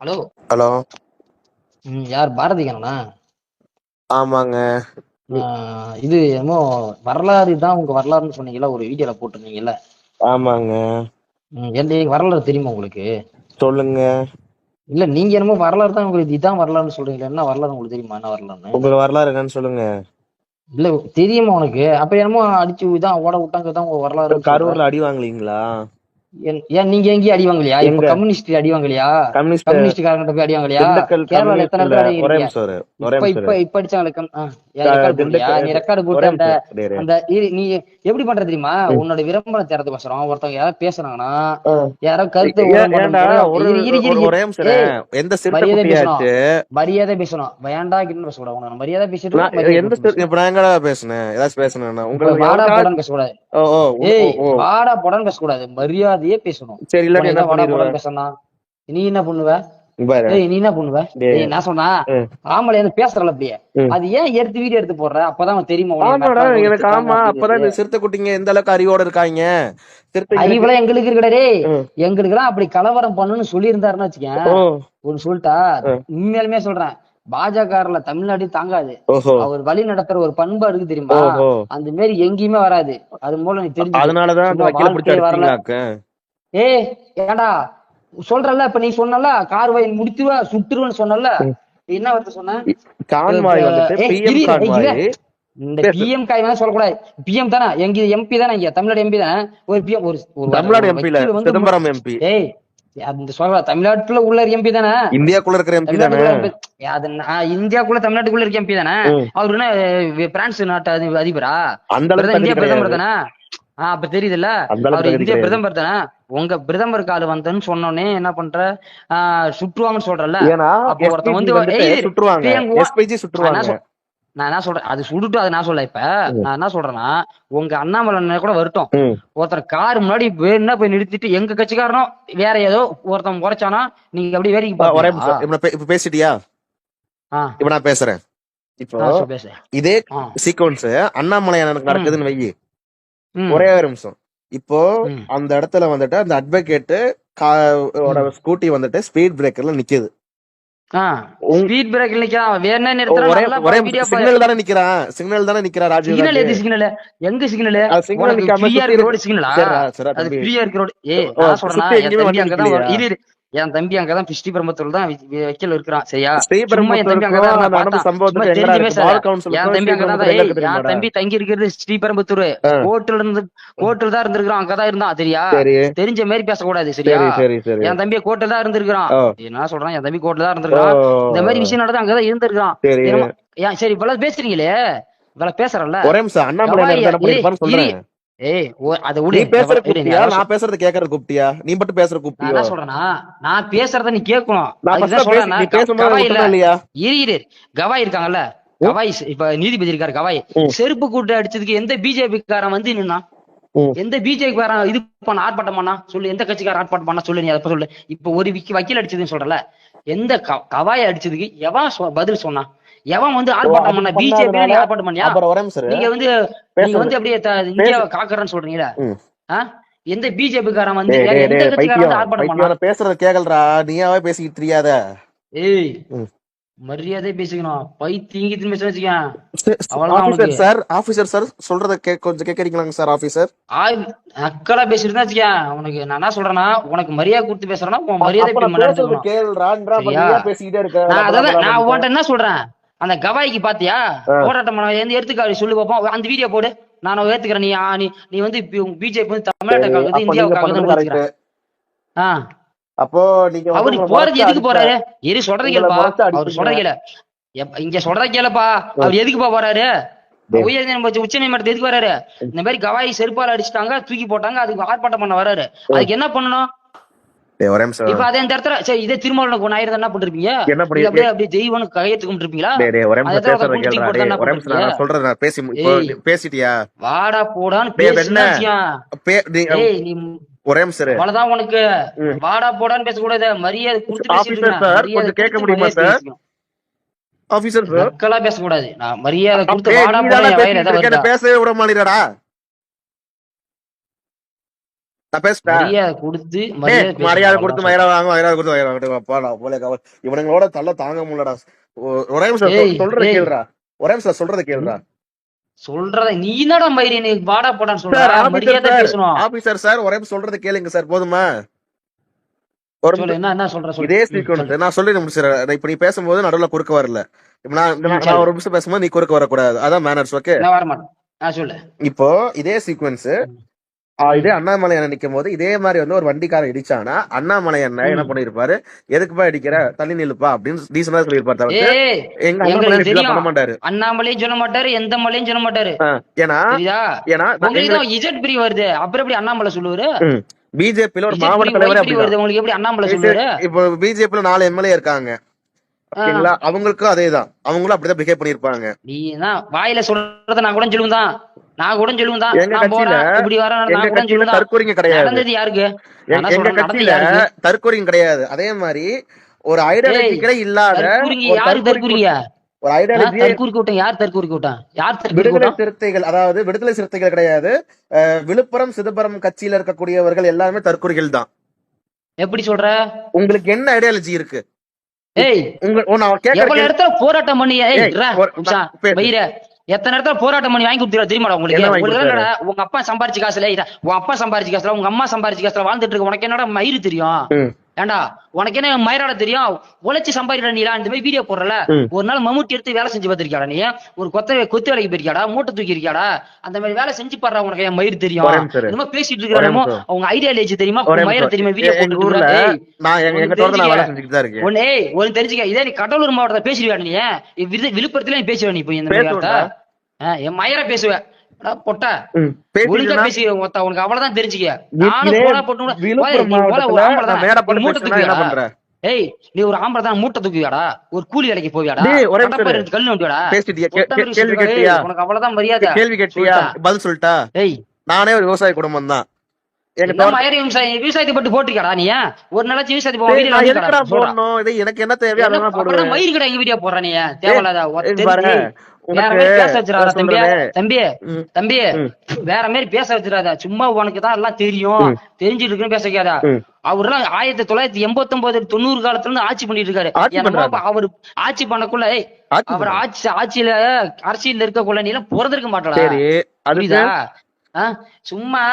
Hello. Hello. ம், யார்? பாரதி கண்ணனா ஆமாங்க இது என்னமோ வரலாறு தான் உங்க வரலாறுன்னு சொன்னீங்கல்ல ஒரு வீடியோல போட்டிருந்தீங்கல்ல? ஆமாங்க. எந்த வரலாறு தெரியுமா உங்களுக்கு? சொல்லுங்க. இல்ல நீங்க என்னமோ வரலாறு தான் உங்களுக்கு இதான் வரலாறுன்னு சொல்றீங்களா என்ன வரலாறு உங்களுக்கு தெரியுமா என்ன வரலாறுன்னு? உங்களுக்கு வரலாறு என்னன்னு சொல்லுங்க. இல்ல தெரியுமா உனக்கு? அப்ப என்னமோ அடிச்சு இதான் ஓட விட்டாங்க தான் உங்க வரலாறு கரூர்ல அடி வாங்கலீங்களா ஏன் நீங்க எங்கேயும் அடி வாங்கலையா? இப்ப? கம்யூனிஸ்ட் அடி வாங்கலையா? கம்யூனிஸ்ட் காரங்கிட்ட போய் அடி வாங்கலையா? கேரளால எத்தனை பேர் இப்ப இப்ப அடிச்சாங்களே ரெக்கார்டு போட்டு அந்த நீ எப்படி பண்ற தெரியுமா? உன்னோட விளம்பரம் தேர்றதுக்கோசரம் ஒருத்தவங்க யாராவது பேசுனாங்கன்னா ஆ. யாரோ கருத்து மரியாதை குட்டியாச்சு மரியாதை பேசணும். வேண்டா கிட்ட பேசக்கூடாது உனக்கு மரியாதை பேசிட்டு மரியாதை எந்த பேசுனேன்? ஏதாச்சும் பேசுனேன்னா பேசணும். உங்களுக்கு வாடா போடான்னு பேசக்கூடாது. ஓ ஓ ஓ, ஏய். வாடா போடான்னு பேசக்கூடாது. மரியாதையே பேசணும். சரி உனக்கு என்ன பண்ணிடுவேன்? நீ என்ன பண்ணுவ? நீ என்ன பண்ணுவ? நான் சொன்னா. ஆம்பளை பேசுறல அப்படியே. அது ஏன் எடுத்து வீடியோ எடுத்து போடுற? அப்பதான் தெரியுமா எனக்கு ஆமா அப்பதான் சிறுத்தை குட்டிங்க எந்த அளவுக்கு அறிவோட இருக்காங்க? அறிவுலாம் எங்களுக்கு இருக்கடே. எங்களுக்கு எல்லாம் அப்படி கலவரம் பண்ணுன்னு சொல்லி இருந்தாருன்னு வச்சுக்கேன் ஒன்னு சொல்லிட்டா. உண்மையாலுமே சொல்றேன். பாஜகல தமிழ்நாடு தாங்காது. அவர் வழி நடத்துற ஒரு பண்பு இருக்கு தெரியுமா? அந்த மாதிரி எங்கேயுமே வராது. அது மூலம் நீ தெரிஞ்சு அதனாலதான் வரல. ஏய் ஏண்டா? சொல்றல இப்ப நீ சொன்னல கார் வாயில் முடித்துவ சுட்டுருவேன்னு சொன்னல. என்ன வார்த்தை சொன்ன? கான்வாய். இந்த. பிஎம் காய் வேணா சொல்லக்கூடாது. பிஎம் தானே? எங்க எம்பி தானே இங்க? தமிழ்நாடு எம்பி தானே? ஒரு பிஎம் ஒரு தமிழ்நாடு வக்கீல் வந்து சிதம்பரம் எம்பி ஏய் அந்த சொல்ற தமிழ்நாட்டுல உள்ள எம்பி தானே? இந்தியாக்குள்ள இருக்கிற எம்பி தானே? அது இந்தியாக்குள்ள தமிழ்நாட்டுக்குள்ள இருக்க எம்பி தானே. அவரு என்ன பிரான்ஸ் நாட்டு அதி- அதிபரா? அந்த இந்திய பிரதமர். தானே? ஆஹ் அப்ப தெரியுதுல்ல? அவர் இந்திய. பிரதமர் தானே? உங்க பிரதமர் கால் வந்தேன்னு சொன்னோடனே என்ன பண்ற? ஆஹ் சுற்றுவாங்கன்னு சொல்றல அப்போ ஒருத்தன் வந்து சுற்றுவாங்க. நான் என்ன சொல்றேன்? அது சுடுட்டு அதை நான் சொல்ல இப்ப. நான் என்ன சொல்றேன்னா உங்க அண்ணாமலை கூட வரட்டும். ஒருத்தர் கார் முன்னாடி வேணும்னா போய் நிறுத்திட்டு எங்க கட்சிக்காரனும் வேற ஏதோ ஒருத்தன் குறைச்சானா நீங்க பே- இப்ப பேசிட்டியா? இப்ப நான் பேசுறேன். இப்போ இதே சீக்வன்ஸ் அண்ணாமலை எனக்கு நடக்குதுன்னு வை. ஒரே ஒரு நிமிஷம். இப்போ. அந்த இடத்துல வந்துட்டு அந்த அட்வொகேட் ஸ்கூட்டி வந்துட்டு ஸ்பீட் பிரேக்கர்ல நிக்குது. ஸ்பீட் பிரேக் நிக்கிறான் வேணா ஒரே நிறுத்துறான்? ஒரே வீடியோ சிக்னல் தானே நிக்கிறான். சிக்னல் தானே நிக்கிறான் ராஜீவ் சிக்னல் காந்தி. எது சிக்னல் எங்க சிக்னல் சிக்னல் உனக்கு நிக்காம ஃப்ரீயா சுத்தி இருக்க. ரோடு சிக்னலா சரிடா, சரிடா அது தம்பி. ஃப்ரீயா இருக்க ரோடு ஏய் ஓ, நான் சொல்றேன்? சுத்தி என் தம்பி அங்கதான் அங்கதான் ஸ்ரீபெரும்புத்தூர்ல தான் வைக்கல் இருக்கிறான். சரியா? சும்மா என் தம்பி அங்கதான் என் தம்பி அங்கதான் என்? தம்பி தங்கி இருக்கிறது ஸ்ரீபெரும்புத்தூர் ஆ. கோர்ட்டுல இருந்து கோர்ட்டுல தான் இருந்திருக்கான் அங்கதான் இருந்தான் சரியா? சரி. தெரிஞ்ச மாதிரி பேசக்கூடாது சரியா? சரி சரி சரி. என் தம்பி கோர்ட்டுல தான் இருந்திருக்கான் ஓ. என்ன சொல்றான்? என் தம்பி கோர்ட்டுல தான் இருந்திருக்கான் இந்த மாதிரி விஷயம் நடந்தா அங்கதான் ஏன் சரி இவ்வளவு பேசுறீங்களே? இவ்வளவு பேசுறல்ல? ஒரே நிமிஷம் அண்ணாமலை ஏய் அதை நீ பேசுற கூப்பிட்டியா? நான் நான் பேசுறது கேக்குறது கூப்பிட்டியா? நீ மட்டும் பேசுற நான் கூப்பிட்டியோ சொல்றேன்னா நான் பேசுறத நீ கேட்கணும். நான் சொல்றேன் நீ பேசும்போது கவாய் இல்ல. விட்டனா இல்லையா? இரு இரு கவாய் இருக்காங்கல்ல? கவாய் இப்ப நீதிபதி இருக்காரு கவாய். செருப்பு கூட்டு அடிச்சதுக்கு எந்த பிஜேபி காரன் வந்து நின்னா. எந்த பிஜேபி காரன் இது பண்ண ஆர்ப்பாட்டம் பண்ணா? சொல்லு எந்த கட்சிக்காரன் ஆர்ப்பாட்டம் பண்ணா? சொல்லு நீ அதை சொல்லு. இப்ப ஒரு விக்கி வக்கீல் அடிச்சதுன்னு சொல்றல. எந்த கவாய் அடிச்சதுக்கு எவன் பதில் சொன்னா? எவன் வந்து ஆர்ப்பாட்டம் பண்ண பிஜேபி நீ பண்ணாதனால? ஆர்ப்பாட்டம் பண்ணியா. நீங்க வந்து. நீங்க வந்து அப்படியே இந்தியாவை காக்குறேன்னு சொல்றீங்களா? எந்த பிஜேபி காரன் வந்து எந்த கட்சிக்காரன் வந்து ஆர்ப்பாட்டம் பண்ணா? பேசுறத கேக்கலடா. நீயாவே பேசிக்கிட்டு தெரியாத. ஏய். மரியாதை பேசிக்கணும். பை தீங்கி திரும்பி வச்சுக்கேன். சார் ஆபீசர் சார் சொல்றத கொஞ்சம் கேக்குறீங்களாங்க சார் ஆபீசர் நக்கலா பேசிட்டு வச்சுக்கேன் உனக்கு நான் என்ன சொல்றேன்னா உனக்கு மரியாதை கொடுத்து பேசுறேன்னா உன் மரியாதை பேசிக்கிட்டே இருக்க. நான் அதான் நான். உன்ட்ட என்ன சொல்றேன்? அந்த கவாய்க்கு பாத்தியா? போராட்டம் எடுத்துக்காரு சொல்லு பாப்போம். அந்த வீடியோ போடு. நான் ஏத்துக்கிறேன். நீ நீ நீ வந்து பிஜேபி வந்து தமிழ்நாட்டுக்காக இந்தியாவுக்காக பண்றது தான் correct. பேசுகிறேன். ஆ. அப்போ நீங்க அவரு போறது எதுக்கு போறாரு? எரு சொல்றத கேளுப்பா. அவர். சொல்றத கேளு. இங்க சொல்றத கேளுப்பா. அவர் எதுக்குப்பா போறாரு. உயர் உச்ச நீதிமன்றத்து எதுக்கு வராரு? இந்த மாதிரி கவாய் செருப்பால அடிச்சிட்டாங்க தூக்கி போட்டாங்க அதுக்கு ஆர்ப்பாட்டம் பண்ண வராரு. அதுக்கு என்ன பண்ணணும்? ஒரே. இப்ப அதே இந்த இடத்துல சரி இதே திருமாவளவனுக்கு ஒன்னு ஆயிரம் என்ன பண்ணிருப்பீங்க என்ன பண்ணி- அப்படியே அப்படியே தெய்வம்னு கையெழுத்து கும்பிட்டுருப்பீங்களா ஒரே நான்? சொல்றேன் நான் பேசி. பேசிட்டியா வாடா போடான்னு என்ன? ஒரே நிமிஷம். அவ்வளவுதான் உனக்கு. வாடா போடான்னு பேசக்கூடாது மரியாதை கொடுத்து கேட்க முடியுமா சார்? ஆபீசர் சார் பேசக்கூடாது நான் மரியாதை கொடுத்து வாடா போடா தானே என் வயிறு பேசிட்டு எதாவது இருக்க, வருதா என்னை பேசவே விட மாட்டேங்கிறடா நான் மரியாதை கொடுத்து மரியாதை கொடுத்து. மரியாதை வாங்க மரியாதை கொடுத்து வாங்க. போல கவல். இவனுங்களோட தள்ள தாங்க முடியலடா. ஒரே நிமிஷம் சொல்றத. கேளுடா. ஒரே நிமிஷம் சொல்றத கேளுடா. சொல்றத நீ என்னடா மயிரி வாடா போடான்னு சொல்ற? சார், ஆபீசர் ஒரே சொல்றத கேளுங்க சார் போதுமா? ஒரு என்ன சொல்ற இதே சீக்வன்ஸ். நான் சொல்லி முடிச்சிடறேன். இப்ப நீ பேசும்போது நடுவுல குறுக்க வரல. நான் நான். ஒரு நிமிஷம் பேசும்போது நீ குறுக்க வரக்கூடாது. அதான் மேனர்ஸ் ஓகே நான் இப்போ இதே சீக்வன்ஸ் இதே அண்ணாமலை அண்ணன் நிக்கும் போது இதே மாதிரி வந்து ஒரு வண்டிக்காரன் இடிச்சானா அண்ணாமலை அண்ணன் என்ன. பண்ணிருப்பாரு? எதுக்குப்பா இடிக்கிற? தள்ளி நில்லுப்பா? அப்படின்னு டீசனா சொல்லியிருப்பாரு எங்க அண்ணாமலை. பண்ண மாட்டாரு அண்ணாமலையும் சொல்ல மாட்டாரு எந்த மலையும் சொல்ல மாட்டாரு. ஏன்னா ஏன்னா இஜட் பிரி வருது. அப்புறம் எப்படி அண்ணாமலை சொல்லுவாரு? பிஜேபியில ஒரு மாவட்ட தலைவர் உங்களுக்கு எப்படி அண்ணாமலை சொல்லுவாரு? இப்போ பிஜேபியில நாலு எம்எல்ஏ இருக்காங்க. ஓகேங்களா? அவங்களுக்கும் அதேதான். அவங்களும் அப்படிதான் பிஹேவ் பண்ணிருப்பாங்க நீ தான் வாயில சொல்றத நான் கூட சொல்லுவேன் தான் நான் கூட சொல்லுவேன் தான் எங்க நான் கட்சியில இப்படி எங்க நான் கூட சொல்லுவேன் தற்கொலைங்க கிடையாது. நடந்தது யாருக்கு? எங்க கட்சியில தற்கொலைங்க கிடையாது. அதே மாதிரி ஒரு ஐடியாலஜிக்கே இல்லாத யாரு தற்கொலை தற்கூரிங்க ஒரு ஐடியாலஜி தற்கூரி கூட்டம் யார் தற்கூரி கூட்டம்? யார் விடுதலை சிறுத்தைகள் அதாவது விடுதலை சிறுத்தைகள் கிடையாது. விழுப்புரம் சிதம்பரம் கட்சியில இருக்கக்கூடியவர்கள் எல்லாருமே தற்கொலைகள் தான். எப்படி சொல்ற? உங்களுக்கு என்ன ஐடியாலஜி இருக்கு? ஏய் உங்க இடத்துல போராட்டம் பண்ணி ஏய் எத்தனை இடத்துல போராட்டம் பண்ணி வாங்கி கொடுத்துருவா தெரியுமாடா உங்களுக்கு? உங்களுக்கு உங்க அப்பா சம்பாரிச்சு காசுல உன் அப்பா சம்பாரிச்சு காசுல உங்க அம்மா சம்பாரிச்சு காசுல வாழ்ந்துட்டு இருக்க உனக்கு என்னடா மயிறு தெரியும். ஏண்டா உனக்கு என்ன மயிராட தெரியும்? உழைச்சு சம்பாதிக்கிற நீடா இந்த மாதிரி வீடியோ போடுறல. ஒரு நாள் மம்முட்டி எடுத்து வேலை செஞ்சு பார்த்திருக்கியாடா நீ? ஒரு கொத்த கொத்து வேலைக்கு போயிருக்கியாடா? மூட்டை தூக்கி இருக்கியாடா? அந்த மாதிரி வேலை செஞ்சு பாடுறா உனக்கு என் மயிறு தெரியும். என்னமோ பேசிட்டு இருக்கிறமோ. அவங்க ஐடியாலஜி தெரியுமா? ஒரே மயிர. தெரியுமா? வீடியோ போட்டு தெரிஞ்சுக்க. ஏய் ஒன்னு தெரிஞ்சுக்க. இதே நீ கடலூர் மாவட்டத்தை பேசுவியா நீ? விழுப்புரத்துல நீ பேசுவ நீ போய் இந்த மாதிரி என் மயிர பேசுவேன். பொட்டா. ஒழுங்கா உனக்கு அவ்வளவுதான் தெரிஞ்சுக்க. நானும் போனா போட்டு மூட்டை ஏய் நீ ஒரு ஆம்பளை தான் மூட்டை தூக்குவியாடா ஒரு கூலி வேலைக்கு போவியாடா. ஒரே நோண்டியாடா கேள்வி கேட்டியா? உனக்கு அவ்வளவுதான் மரியாதை. கேள்வி கேட்டியா. பதில் சொல்லிட்டா? ஏய். நானே ஒரு விவசாய குடும்பம் தான் விவசாயத்தை பட்டு போட்டிருக்காடா நீ ஒரு நாளாச்சும் விவசாயத்தை போ டேய், வீடியோ நான் எடுத்துக்கடா, எதுக்குடா சொல்றா. போடணும்? இது எனக்கு என்ன தேவையோ அப்புறம் போடுவேன் மயிறு கடை எங்க வீடியோ போடுற நீ? வேற மாதிரி பேச வச்சிடாத தம்பி. வேற மாதிரி பேச சும்மா உனக்கு தான் எல்லாம் தெரியும். தெரிஞ்சிட்டு இருக்குன்னு பேச வைக்காத. ம். அவரெல்லாம் ஆயிரத்தி தொள்ளாயிரத்தி எண்பத்தி ஒன்பது தொண்ணூறு காலத்துல இருந்து ஆட்சி பண்ணிட்டு இருக்காரு அவர் ஆட்சி பண்ணக்குள்ள அவர். ஆட்சி ஆட்சியில அரசியல் இருக்கக்குள்ள நீ எல்லாம் பிறந்திருக்க மாட்டடா. சும்மா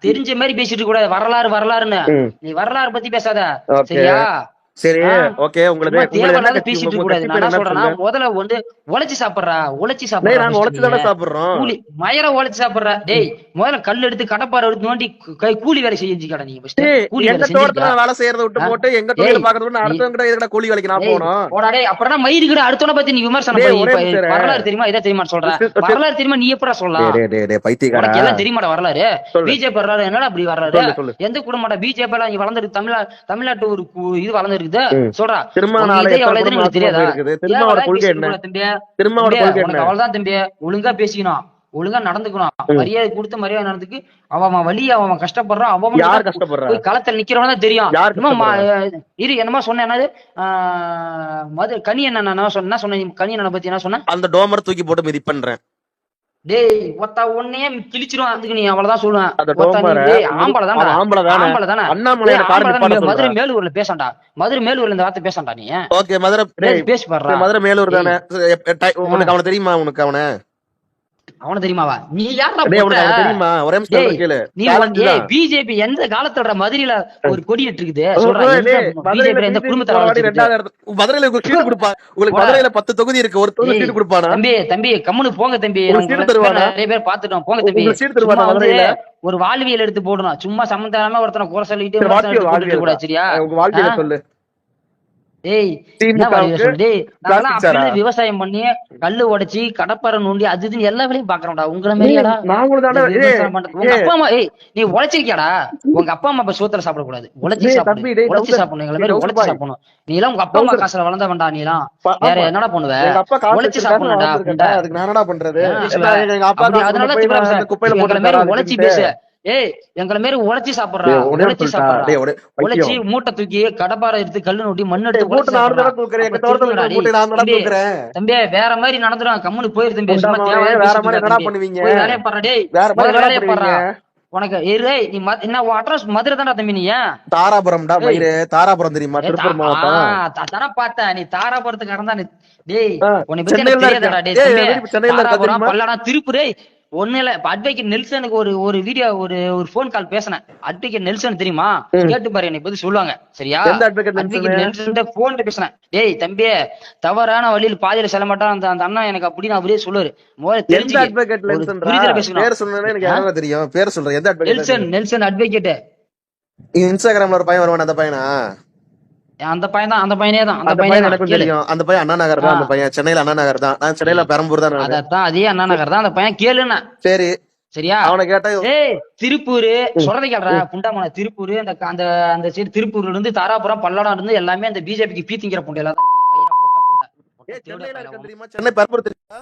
தெரிஞ்ச மாதிரி பேசிட்டு கூடாது. வரலாறு வரலாறுன்னு. நீ வரலாறு பத்தி பேசாத. சரியா? சரி. ஓகே என்ன தேவையில்லாத? பேசிட்டு கூடாது நான் சொல்றேன்னா? முதல்ல வந்து உழைச்சு சாப்பிடுறா உழைச்சு சாப்பிடுறா நாங்க உழைச்சு தானே சாப்பிடுறோம் கூலி மயர உழைச்சு சாப்பிடுற டேய் முதல்ல கல் எடுத்து கடப்பாரை எடுத்து நோண்டி கை கூலி வேலை செஞ்சு கடை நீங்க. டேய், கூலி வேலை நான் வேலை செய்யறத விட்டு? போட்டு எங்க தொழில பாக்குறது அடுத்தவங்க கிட்ட கூலி வேலைக்கு நான் போகணும் போடா டேய் அப்புறம் மயிறு கிட்ட அடுத்தவன பத்தி நீ விமர்சனம் பண்ணி. வரலாறு தெரியுமா இதை தெரியுமா சொல்ற சரி, சரி. வரலாறு தெரியுமா நீ எப்படா சொல்லலாம் டேய், டேய், டேய், பைத்தியக்காரா எல்லாம் தெரியுமாடா வரலாறு. பிஜேபி வரலாறு என்னடா அப்படி வரலாறு. எந்த குடும்பம்டா பிஜேபி எல்லாம் இங்க தமிழ்நா தமிழ்நாட்டு ஒரு இது வளர்ந்துருக்குது சொல்றா. இதே? திருமாவோட ஏன் கொள்கை என்ன? திருமாவோட கொள்கை உனக்கு என்ன? அவ்வளவுதான் தம்பி ஒழுங்கா பேசிக்கணும். ஒழுங்கா நடந்துக்கணும். மரியாதை கொடுத்து மரியாதை நடந்துக்கு அவன் வழி அவன் கஷ்டப்படுறான். அவன் யார் மட்டும் கஷ்டப்படுறா? போய் களத்துல நிக்கிறவன் தான் தெரியும். இரு என்னமோ சொன்னேன். மது கனி என்ன சொன்ன சொன்ன? கனி என்ன பத்தி என்ன சொன்ன? அந்த டோமர் தூக்கி போட்டு மிதி பண்றேன் டேய் ஒத்தா ஒன்னையே கிழிச்சிரும் அதுக்கு நீ அவ்வளவுதான் சொல்லுவேன். ஆம்பளை தானே. ஆம்பளை தானே. ஆம்பளை தானே. காரணம். மதுரை மேலூர்ல பேசண்டா மதுரை மேலூர்ல இந்த வார்த்தை பேசண்டா நீ. ஓகே மதுரை பேசி பாடுறா மதுரை மேலூர் தானே. உனக்கு அவன தெரியுமா? உனக்கு அவன? அவன தெரியுமாவா நீ யாரா? தெரியுமா ஒரே கேளு நீ தான். பிஜேபி எந்த காலத்தோட மதுரையில ஒரு கொடி இருக்குது பிஜேபி எந்த BJP குடும்பத்தை போராடி வளர்த்துக்கிட்டு? ரெண்டாவது இடத்து- மதுரையில சீட்டு கொடுப்பா உங்களுக்கு. மதுரையில பத்து தொகுதி இருக்கு ஒரு தொகுதி சீட்டு கொடுப்பானா தம்பி தம்பி கம்முனு போங்க தம்பி? நிறைய பேர் பாத்துட்டோம் போங்க தம்பி சீட்டு தருவானா சும்மா வந்து மதுரையில? ஒரு வாழ்வியல் எடுத்து போடணும் சும்மா சம்பந்தமா ஒருத்தனை குறை சொல்லிட்டு வாழ்வியல், வாழ்வியல் கூடாது சரியா தான். உங்க விவசாயம் பண்ணி கல்லு உடைச்சி கடப்பாறை நோண்டி அது இதுன்னு எல்லா வேலையும் பாக்குறோம்டா உங்களை மாதிரியாடா. உங்க அப்பா அம்மா ஏய் நீ உழைச்சிருக்கியாடா உங்க அப்பா அம்மா இப்ப உழைச்சி டேய், சாப்பிடு டேய், உழைச்சி டவுசர், சாப்பிடணும் எங்களை மாதிரி உழைச்சி. சாப்பிடணும் நீ எல்லாம் உங்க அப்பா அம்மா. காசுல வளர்ந்தவன்டா நீ எல்லாம் வேற. என்னடா பண்ணுவ உழைச்சு சாப்பிடணும்டா. அதுக்கு என்னடா பண்றது அதனால. குப்பையில உழைச்சி. பேசு ஏய் எங்களை மாதிரி உழைச்சி சாப்பிடுறா. உழைச்சி சாப்பிடுறா. உழைச்சி. மூட்டை தூக்கி கடப்பாறை எடுத்து கல்லு நோட்டி மண் எடுத்து. தம்பி வேற மாதிரி நடந்துடும் கம்முனு போயிரு தம்பி. சும்மா வேலையை பாடுறா டேய். பாடுறா? உனக்கு ஏய், நீ என்ன அட்ரஸ் மதுரை தானே தம்பி நீ ஏன்? தாராபுரம்டா. மயிறு தாராபுரம் தெரியுமா? திருப்பூர் மாவட்டம். தானே பார்த்தேன். நீ தாராபுரத்துக்கு தான் டேய் தான் தெரியாதடா. டேய்? பல்லடம் திருப்பூர் ஒண்ணு இல்ல. இப்ப அட்வொகேட் நெல்சனுக்கு ஒரு ஒரு வீடியோ ஒரு ஒரு ஃபோன் கால் பேசினேன். அட்வொகேட் நெல்சன் தெரியுமா. கேட்டு பாரு என்னை பத்தி சொல்லுவாங்க. சரியா? Advocate Nelson? போன்ல பேசினேன். டேய் தம்பி தவறான வழியில் பாதியில செல்ல மாட்டான். அந்த அந்த அண்ணா எனக்கு அப்படின்னு அவரே சொல்லுவாரு. முதல்ல தெரிஞ்சுக்க. அட்வொகேட் பேசணும் பேர் சொன்னேன்னு எனக்கு தெரியும்? பேர் சொல்றேன். எந்த அட்வொகேட் நெல்சன் நெல்சன்? அட்வொகேட் இன்ஸ்டாகிராம்ல ஒரு பையன் வருவான் அந்த பையனா? அந்த பையன் தான் அந்த பையனே தான் அந்த பையனே எனக்கும். தெரியும். அந்த பையன் அண்ணா நகர் தான். அந்த பையன் சென்னையில அண்ணா நகர் தான். நான் சென்னையில பெரம்பூர் தான். அதத்தான் அதே அண்ணா நகர் தான். அந்த பையன் கேளுண்ணா சரி. சரியா? அவனை கேட்டா ஏய் திருப்பூர். சொல்றதை கேள்றா புண்டாமன திருப்பூர் அந்த அந்த அந்த சைடு திருப்பூர்ல இருந்து தாராபுரம் பல்லடம் இருந்து எல்லாமே அந்த பிஜேபிக்கு பீத்திங்கிற புண்டையில தான் இருக்கு வயிறா பொட்ட புண்டை. ஏய், தேவடா சென்னையில பயல இருக்க தெரியுமா? சென்னை பெரம்பூர் தெரியுமா?